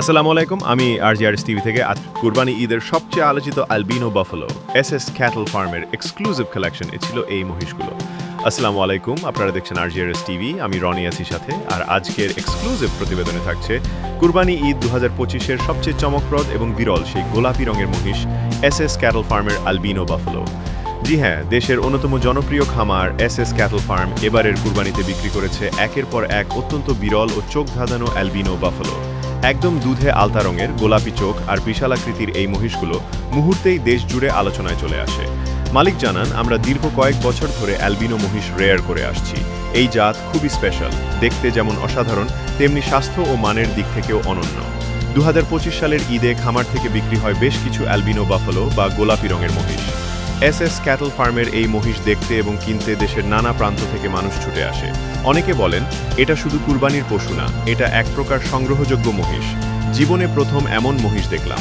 আসসালামু আলাইকুম, আমি আর টিভি থেকে আজ কুরবানি ঈদের সবচেয়ে আলোচিত albino buffalo S S cattle ফার্মের এক্সক্লুসিভ কালেকশন এ ছিল এই মহিষগুলো। আসসালামু আলাইকুম, আপনারা দেখছেন আর টিভি, আমি রনি আছি সাথে, আর আজকের এক্সক্লুসিভ প্রতিবেদনে থাকছে কুরবানি ঈদ দু হাজার পঁচিশের সবচেয়ে চমকপ্রদ এবং বিরল সেই গোলাপি রঙের মহিষ এস এস ক্যাটল ফার্মের আলবিনো বাফলো। জি হ্যাঁ দেশের অন্যতম জনপ্রিয় খামার এস এস ক্যাটল ফার্ম এবারের কুরবানিতে বিক্রি করেছে একের পর এক অত্যন্ত বিরল ও চোখ ধাঁধানো অ্যালবিনো বাফালো। একদম দুধে আলতা রঙের গোলাপি চোখ আর বিশালাকৃতির এই মহিষগুলো মুহূর্তেই দেশ জুড়ে আলোচনায় চলে আসে। মালিক জানান, আমরা দীর্ঘ কয়েক বছর ধরে অ্যালবিনো মহিষ রেয়ার করে আসছি। এই জাত খুবই স্পেশাল দেখতে যেমন অসাধারণ, তেমনি স্বাস্থ্য ও মানের দিক থেকেও অনন্য। দু হাজার পঁচিশ সালের ঈদে খামার থেকে বিক্রি হয় বেশ কিছু অ্যালবিনো বাফালো বা গোলাপি রঙের মহিষ। এস এস ক্যাটল ফার্মের এই মহিষ দেখতে এবং কিনতে দেশের নানা প্রান্ত থেকে মানুষ ছুটে আসে। অনেকে বলেন, এটা শুধু কুরবানির পশু না, এটা এক প্রকার সংগ্রহযোগ্য মহিষ। জীবনে প্রথম এমন মহিষ দেখলাম।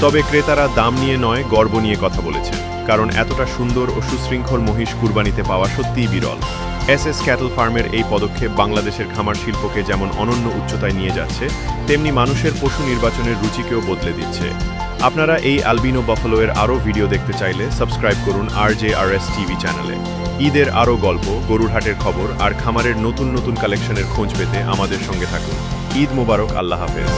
তবে ক্রেতারা দাম নিয়ে নয়, গর্ব নিয়ে কথা বলেছেন। কারণ এতটা সুন্দর ও সুশৃঙ্খল মহিষ কুরবানিতে পাওয়া সত্যিই বিরল। এস এস ক্যাটল ফার্মের এই পদক্ষেপ বাংলাদেশের খামার শিল্পকে যেমন অনন্য উচ্চতায় নিয়ে যাচ্ছে, তেমনি মানুষের পশু নির্বাচনের রুচিকেও বদলে দিচ্ছে। আপনারা এই আলবিনো বাফালো এর আরও ভিডিও দেখতে চাইলে সাবস্ক্রাইব করুন আর জে আর এস টিভি চ্যানেলে। ঈদের আরও গল্প, গরুর হাটের খবর আর খামারের নতুন নতুন কালেকশনের খোঁজ পেতে আমাদের সঙ্গে থাকুন। ঈদ মোবারক, আল্লাহ হাফেজ।